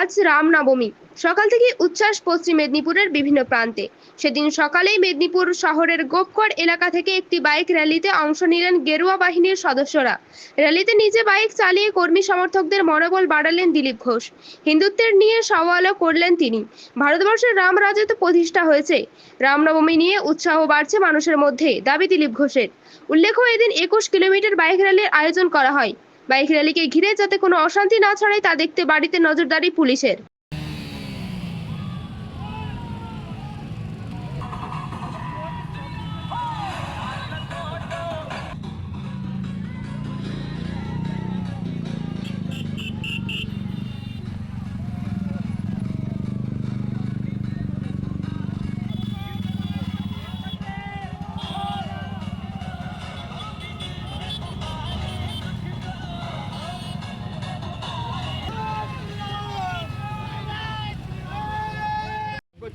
আজ রামনবমী। সকাল থেকে উচ্ছ্বাস পশ্চিম মেদিনীপুরের বিভিন্ন প্রান্তে। সেদিন সকালেই মেদিনীপুর শহরের গোপকর এলাকা থেকে একটি বাইক র্যালিতে অংশ নিলেন গেরুয়া বাহিনীর সদস্যরা। র্যালিতে নিজে বাইক চালিয়ে কর্মী সমর্থকদের মনোবল বাড়ালেন দিলীপ ঘোষ। হিন্দুত্বের নিয়ে সওয়ালও করলেন তিনি। ভারতবর্ষের রাম রাজত্ব প্রতিষ্ঠা হয়েছে। রামনবমী নিয়ে উৎসাহ বাড়ছে মানুষের মধ্যে, দাবি দিলীপ ঘোষের। উল্লেখ্য, এদিন একুশ কিলোমিটার বাইক র্যালির আয়োজন করা হয়। বাইক র্যালিকে ঘিরে যাতে কোনো অশান্তি না ছড়ায় তা দেখতে বাড়িতে নজরদারি পুলিশের।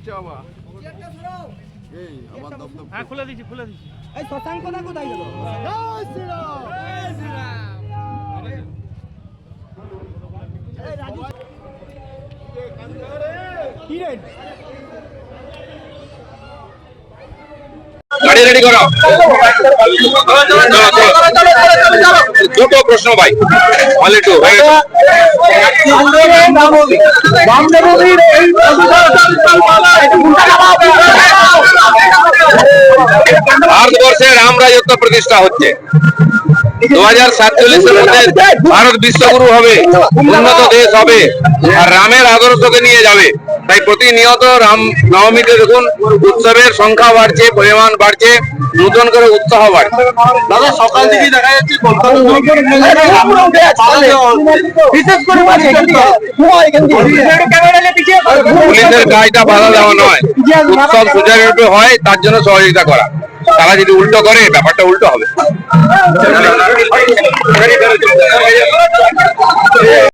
করছে বাবা এই আমার দপ্তর হ্যাঁ খুলে দিচ্ছি খুলে দিচ্ছি। এই শশাঙ্ক দা কোথায় গেল? কি রে? গাড়ি রেডি করো। দুটো প্রশ্ন ভাই। অনলি টু ভারতবর্ষে রাম রাজত্ব প্রতিষ্ঠা হচ্ছে দু হাজার সাতচল্লিশের মধ্যে ভারত বিশ্বগুরু হবে উন্নত দেশ হবে আর রামের আদর্শকে নিয়ে যাবে তাই প্রতিনিয়ত রাম নবমীতে দেখুন উৎসবের সংখ্যা বাড়ছে পরিমাণ বাড়ছে নতুন করে উৎসাহ বাড়ছে দাদা সকাল থেকেই দেখা যাচ্ছে বিশেষ করে পুলিশের কাজটা বাধা দেওয়া নয়। উৎসব সুচারুরূপে হয়, তার জন্য সহযোগিতা করা। তারা যদি উল্টো করে, ব্যাপারটা উল্টো হবে।